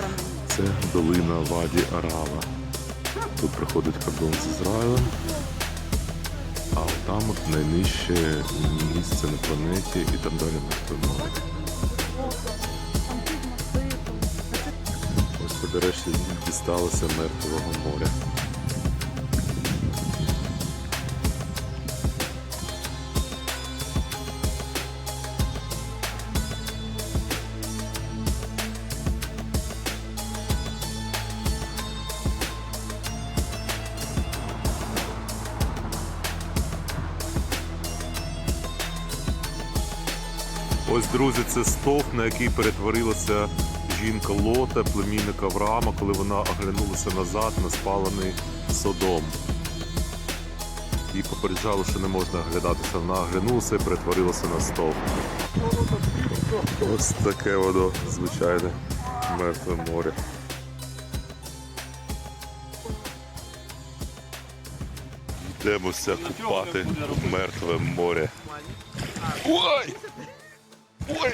мене. Це долина Ваді Арава. Тут проходить кордон з Ізраїлем. А там найнижче місце на планеті і там далі море. Ось по нарешті дісталося мертвого моря. Ось, друзі, це стовп, на який перетворилася жінка Лота, племінник Авраама, коли вона оглянулася назад на спалений Содом. І попереджали, що не можна оглядатися. Вона оглянулася і перетворилася на стовп. Ось таке воно звичайне мертве море. Йдемося купати мертве море. Ой! Ой!